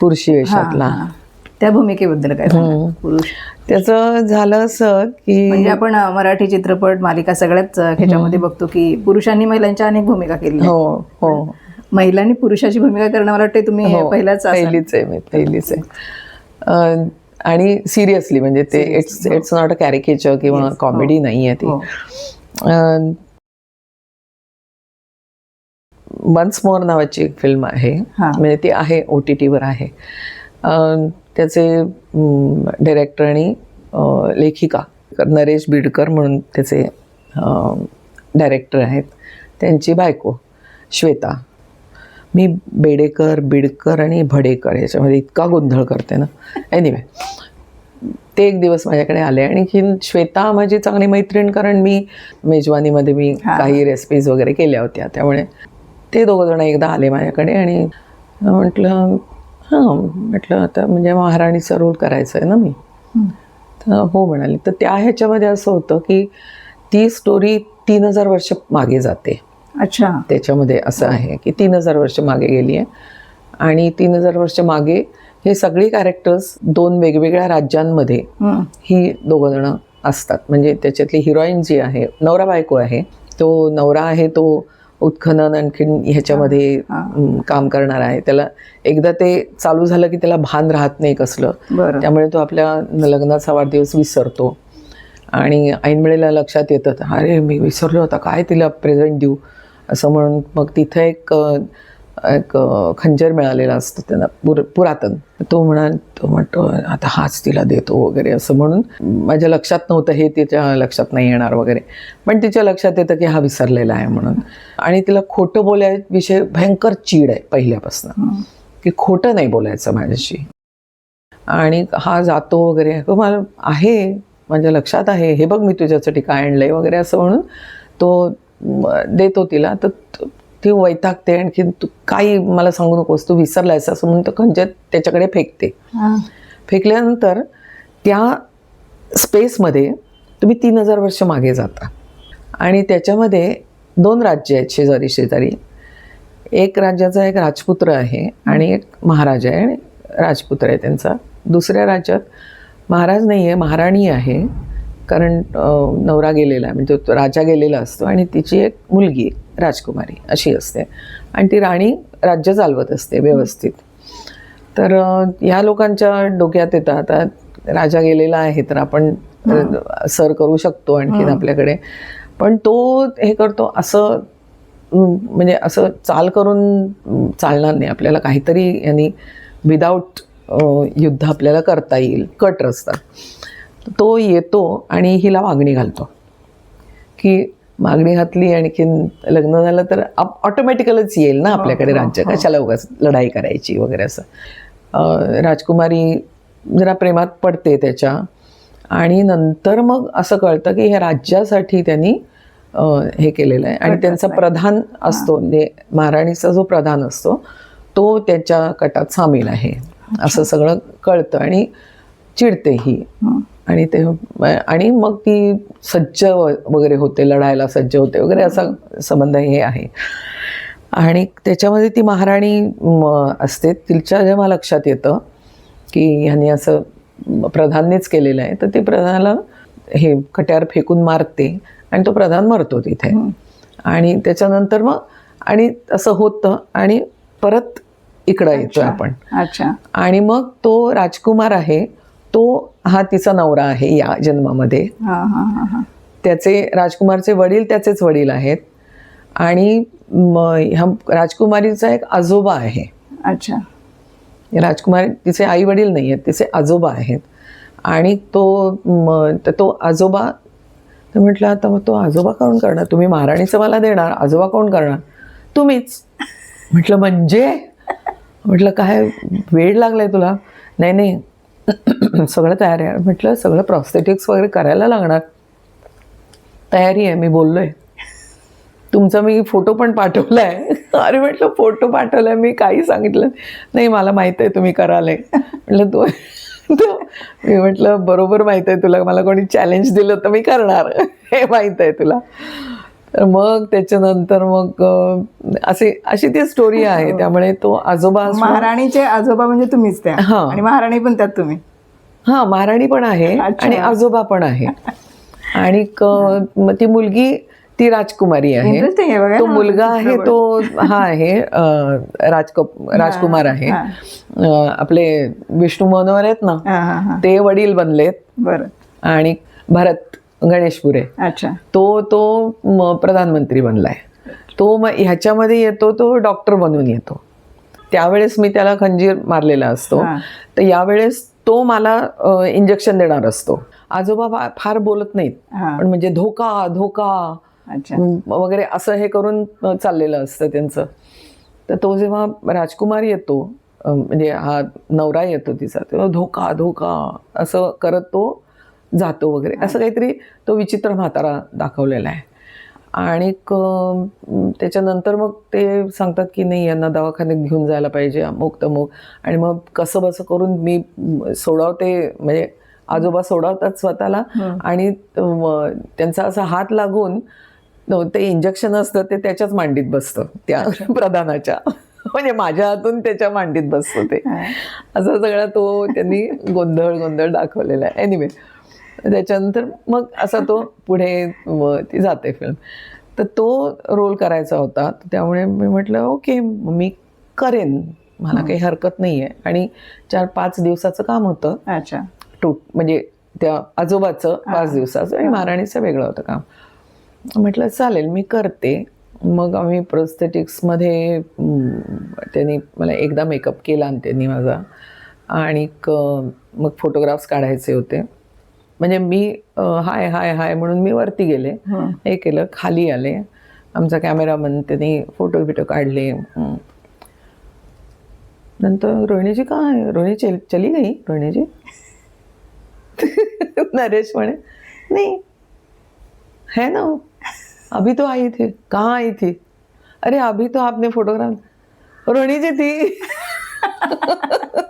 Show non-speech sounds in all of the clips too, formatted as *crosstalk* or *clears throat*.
पुरुषी वेशातला. हा. त्या भूमिकेबद्दल काय सांगाल? पुरुष. त्याचं झालं असं की म्हणजे आपण मराठी चित्रपट मालिका सगळ्याच ह्याच्यामध्ये बघतो की पुरुषांनी महिलांच्या अनेक भूमिका केल्या हो हो. महिलांनी पुरुषाची भूमिका करणं मला वाटतं तुम्ही हो, पहिल्याच असाल. पहिलीच आहे मी पहिलीच आहे. आणि सिरियसली म्हणजे ते it's it's not a caricature किंवा कॉमेडी नाही आहे ती. हो. वन्स मोर नावाची एक फिल्म आहे. हा. म्हणजे ती आहे ओ टी टीवर आहे. त्याचे डिरेक्टर आणि लेखिका नरेश बिडकर म्हणून त्याचे डायरेक्टर आहेत. त्यांची बायको श्वेता. मी बेडेकर बिडकर आणि भडेकर ह्याच्यामध्ये इतका गोंधळ करते ना. एनिवे ते एक दिवस माझ्याकडे आले आणि की श्वेता माझी चांगली मैत्रीण कारण मी मेजवानीमध्ये मी. काही रेसिपीज वगैरे केल्या होत्या. त्यामुळे ते दोघं जण एकदा आले माझ्याकडे आणि म्हटलं हां म्हटलं आता म्हणजे महाराणीचा रोल करायचा आहे ना मी. तर हो म्हणाली. तर त्या ह्याच्यामध्ये असं होतं की ती स्टोरी तीन हजार वर्ष मागे जाते. अच्छा. त्याच्यामध्ये असं आहे की तीन हजार वर्ष मागे गेली आहे. आणि तीन हजार वर्ष मागे हे सगळी कॅरेक्टर्स दोन वेगवेगळ्या राज्यांमध्ये हं. ही दोघं जण असतात. म्हणजे त्याच्यातली हिरोईन जी आहे नवरा बायको आहे तो नवरा आहे तो उत्खनन आणखीन ह्याच्यामध्ये काम करणार आहे. त्याला एकदा ते चालू झालं की त्याला भान राहत नाही कसलं. त्यामुळे तो आपल्या लग्नाचा वाढदिवस विसरतो. आणि ऐन वेळेला लक्षात येतं अरे मी विसरलो होता काय तिला प्रेझेंट देऊ? असं म्हणून मग तिथं एक एक खंजर मिळालेला असतो त्यांना पुर पुरातन. तो म्हणा तो म्हणतो आता हाच तिला देतो वगैरे असं म्हणून माझ्या लक्षात नव्हतं हे तिच्या लक्षात नाही येणार वगैरे. पण तिच्या लक्षात येतं की हा विसरलेला आहे म्हणून. आणि तिला खोटं बोलायविषयी भयंकर चीड आहे पहिल्यापासून. की खोटं नाही बोलायचं माझ्याशी. आणि हा जातो वगैरे मला आहे माझ्या लक्षात आहे हे बघ मी तुझ्यासाठी काय आणलंय वगैरे असं म्हणून तो देतो तिला. तर त- ती वैतागते आणखी तू काही मला सांगू नकोस तू विसरलायस असं म्हणून तो खंजर त्याच्याकडे फेकते. हा. फेकल्यानंतर त्या स्पेसमध्ये तुम्ही तीन हजार वर्ष मागे जाता. आणि त्याच्यामध्ये दोन राज्य आहेत शेजारी शेजारी. एक राज्याचा एक राजपुत्र आहे आणि एक महाराज आहे आणि राजपुत्र आहे त्यांचा. दुसऱ्या राज्यात महाराज नाही आहे महाराणी आहे. कारण नवरा गेलेला आहे म्हणजे तो राजा गेलेला असतो आणि तिची एक मुलगी राजकुमारी अशी असते. आणि ती राणी राज्य चालवत असते व्यवस्थित. तर ह्या लोकांच्या डोक्यात येतं आता राजा गेलेला आहे तर आपण सर करू शकतो आणखीन आपल्याकडे. पण तो हे करतो असं म्हणजे असं चाल करून चालणार नाही. आपल्याला काहीतरी यांनी विदाऊट युद्ध आपल्याला करता येईल. कट रस्ता. तो येतो आणि हिला मागणी घालतो. की मागणी घातली आणखीन लग्न झालं तर ऑटोमॅटिकलच येईल ना आपल्याकडे राज्य. कशाला उगाच लढाई करायची वगैरे असं. राजकुमारी जरा प्रेमात पडते त्याच्या आणि नंतर मग असं कळतं की ह्या राज्यासाठी त्यांनी हे केलेलं आहे. आणि त्यांचा प्रधान असतो म्हणजे महाराणीचा जो प्रधान असतो तो त्याच्या कटात सामील आहे. असं सगळं कळतं आणि चिडते हं. आणि ते आणि मग ती सज्ज वगैरे होते लढायला सज्ज होते वगैरे असा संबंध हे आहे. आणि त्याच्यामध्ये ती महाराणी असते. तिच्या जेव्हा लक्षात येतं की ह्यांनी असं प्रधाननेच केलेलं आहे तर ती प्रधानाला हे कट्यावर फेकून मारते आणि तो प्रधान मरतो तिथे. आणि त्याच्यानंतर मग आणि असं होतं आणि परत इकडं येतोय आपण. अच्छा. आणि मग तो राजकुमार आहे तो हा तिचा नवरा आहे या जन्मामध्ये. हा हा हा हा. त्याचे राजकुमारचे वडील त्याचेच वडील आहेत. आणि राजकुमारीचा एक आजोबा आहे. अच्छा. राजकुमारी तिचे आई वडील नाही आहेत तिचे आजोबा आहेत. आणि तो तो आजोबा तर म्हटलं आता मग तो आजोबा कोण करणार? तुम्ही महाराणीचं मला देणार आजोबा कोण करणार? तुम्हीच. म्हटलं म्हणजे? म्हटलं काय वेळ लागलाय तुला? नाही नाही *clears throat* सगळं तयार आहे. म्हटलं सगळं प्रॉस्थेटिक्स वगैरे करायला लागणार. तयारी आहे मी बोललोय. तुमचा मी फोटो पण पाठवला आहे *laughs* अरे म्हटलं फोटो पाठवलाय मी काही सांगितलं नाही. मला माहीत आहे तुम्ही कराल आहे म्हटलं तू *laughs* तू- मी म्हटलं बरोबर माहीत आहे तुला. मला कोणी चॅलेंज दिलं तर मी करणार. *laughs* हे माहीत आहे तुला. तर मग त्याच्यानंतर मग असे अशी ती स्टोरी आहे. त्यामुळे तो आजोबा महाराणीचे आजोबा म्हणजे तुम्हीच त्या. हा. आणि महाराणी पण त्यात तुम्ही. हा महाराणी पण आहे. आणि आजोबा पण आहे. आणि ती मुलगी ती राजकुमारी आहे. तो मुलगा आहे तो हा आहे राजक राजकुमार आहे. हा. आपले विष्णू मनोहर आहेत ना हा हा हा. ते वडील बनलेत. बरं. आणि भरत गणेशपुरे अच्छा. तो तो प्रधानमंत्री बनलाय. तो मग ह्याच्यामध्ये येतो तो डॉक्टर बनून येतो. त्यावेळेस मी त्याला खंजीर मारलेला असतो. तर यावेळेस तो मला इंजेक्शन देणार असतो. आजोबा फार बोलत नाहीत. पण म्हणजे धोका धोका. वगैरे असं हे करून चाललेलं असतं त्यांचं. तर तो जेव्हा राजकुमार येतो म्हणजे हा नवरा येतो तिचा तेव्हा धोका धोका असं करत तो जातो वगैरे. असं काहीतरी तो विचित्र म्हातारा दाखवलेला आहे. आणि त्याच्यानंतर मग ते सांगतात की नाही यांना दवाखान्यात घेऊन जायला पाहिजे अमुक तमुक. आणि मग कसं बसं करून मी सोडवते म्हणजे आजोबा सोडवतात स्वतःला. आणि त- म, त्यांचा असा हात लागून ते इंजेक्शन असतं ते त्याच्याच मांडीत बसतं त्या *laughs* प्रधानाच्या. म्हणजे माझ्या हातून त्याच्या मांडीत बसतं ते. असं सगळं तो त्यांनी गोंधळ गोंधळ दाखवलेला आहे. एनिवे त्याच्यानंतर मग असा तो पुढे ती जाते फिल्म तर तो रोल करायचा होता. त्यामुळे मी म्हटलं ओके मी करेन. मला काही हरकत नाही आहे आणि चार पाच दिवसाचं काम होतं. अच्छा. टू म्हणजे त्या आजोबाचं पाच दिवसाचं आणि महाराणीचं वेगळं होतं काम. म्हटलं चालेल मी करते. मग आम्ही प्रोस्थेटिक्समध्ये त्यांनी मला एकदा मेकअप केला आणि त्यांनी माझा. आणि मग फोटोग्राफ्स काढायचे होते. म्हणजे मी हाय हाय हाय म्हणून मी वरती गेले. हं. हे केलं खाली आले. आमचा कॅमेरामन त्यांनी फोटो बिटो काढले. हं. नंतर रोहिणीजी काय? रोहिणी चल चली गई? रोहिणीजी? *laughs* नरेश म्हणे नहीं. है ना वो. अभी तो आई थी. कहाँ आई थी? अरे अभी तो आपने फोटोग्राफ रोहिणी जी थी. *laughs*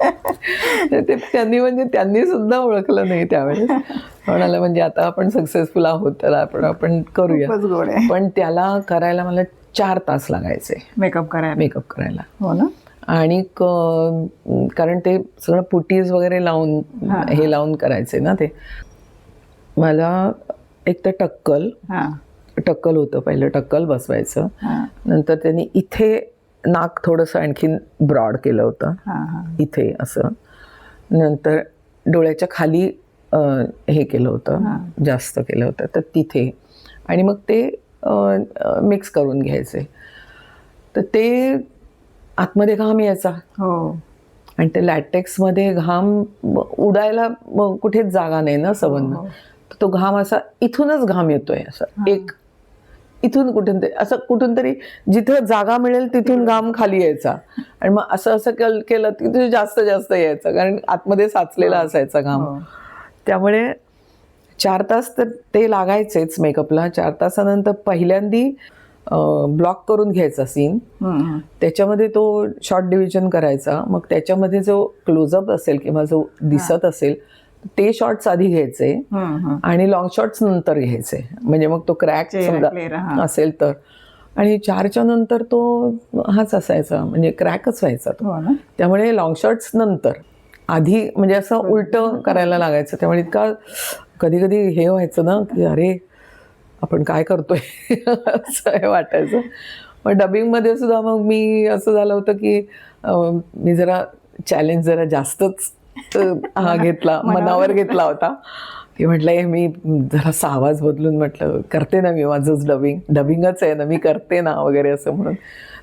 ते त्यांनी म्हणजे त्यांनी सुद्धा ओळखलं नाही त्यावेळेस. म्हणाला म्हणजे आता आपण सक्सेसफुल आहोत तर आपण आपण करूया. पण त्याला करायला मला चार तास लागायचे. मेकअप करायला. मेकअप करायला. हो ना. आणि कारण ते सगळं पुटीज वगैरे लावून हे लावून करायचे ना ते. मला एक तर टक्कल. हा. टक्कल होतं पहिलं टक्कल बसवायचं. नंतर त्यांनी इथे नाक थोडंसं आणखीन ब्रॉड केलं होतं. हा हा. इथे असं. नंतर डोळ्याच्या खाली हे केलं होतं. जास्त केलं होतं. तर तिथे. आणि मग ते मिक्स करून घ्यायचे. तर ते आतमध्ये घाम यायचा. हो. आणि ते लॅटेक्समध्ये घाम उडायला कुठेच जागा नाही ना संबंध तर तो घाम असा इथूनच घाम येतोय असं. एक इथून कुठून तरी असं कुठून तरी जिथं जागा मिळेल तिथून घाम खाली यायचा. आणि मग असं असं केल- केलं की तिथे जास्त जास्त यायचं कारण आतमध्ये साचलेला असायचा घाम. हो. त्यामुळे चार तास तर ते लागायचेच मेकअपला. चार तासानंतर पहिल्यांदी ब्लॉक करून घ्यायचा सीन. त्याच्यामध्ये तो शॉर्ट डिव्हिजन करायचा. मग त्याच्यामध्ये जो क्लोजअप असेल किंवा जो दिसत असेल ते शॉर्ट्स आधी घ्यायचे. आणि लॉंग शॉट्स नंतर घ्यायचे. म्हणजे मग तो क्रॅक समजा. असेल तर. आणि चारच्या नंतर तो हाच असायचा म्हणजे क्रॅकच व्हायचा तो. हो त्यामुळे लॉंग शॉट्स नंतर. आधी म्हणजे असं उलटं करायला लागायचं. त्यामुळे इतका कधी कधी हे व्हायचं ना की अरे आपण काय करतोय? *laughs* असं हे वाटायचं. मग डबिंगमध्ये सुद्धा मग मी असं झालं होतं की मी जरा चॅलेंज जरा जास्तच हा घेतला *laughs* मनावर घेतला होता. की म्हटलं हे मी जरासा आवाज बदलून म्हटलं करते ना मी माझंच डबिंग डबिंगच आहे ना मी करते ना वगैरे असं म्हणून.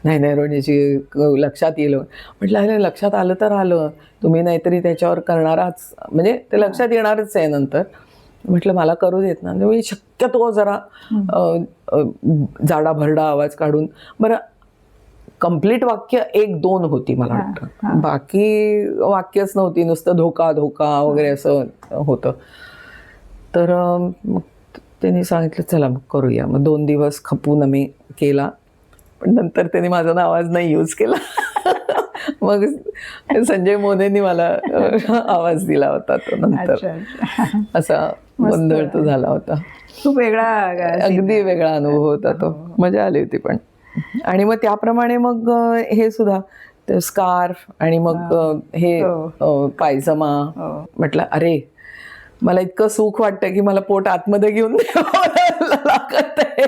नाही नाही रोण्याची लक्षात येईल. म्हटलं अरे लक्षात आलं तर आलं. तुम्ही नाहीतरी त्याच्यावर करणाराच. म्हणजे ते लक्षात येणारच आहे नंतर. म्हटलं मला करू देत ना. मी शक्यतो जरा जाडा भरडा आवाज काढून बरं कंप्लीट वाक्य एक दोन होती मला वाटतं. बाकी वाक्यच नव्हती नुसतं धोका धोका वगैरे असं होतं. तर मग त्यांनी सांगितलं चला मग करूया. मग दोन दिवस खपून आम्ही केला. पण नंतर त्यांनी माझा ना आवाज नाही यूज केला. *laughs* मग संजय मोनेनी मला आवाज दिला होता तो नंतर. असा गोंधळ तो झाला होता. खूप वेगळा अगदी वेगळा अनुभव होता तो. मजा आली होती पण. आणि मग त्याप्रमाणे मग हे सुद्धा ते स्कार्फ आणि मग हे. हो. पायजमा. हो. म्हटलं अरे मला इतकं सुख वाटतं की मला पोट आतमध्ये घेऊन लागत आहे.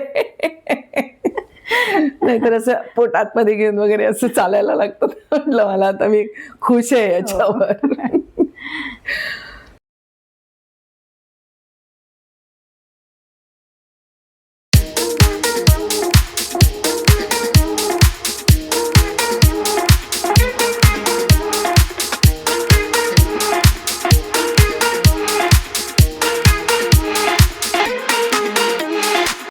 नाहीतर असं पोट आतमध्ये घेऊन वगैरे असं चालायला लागतं. म्हटलं मला आता मी खुश आहे याच्यावर. *laughs*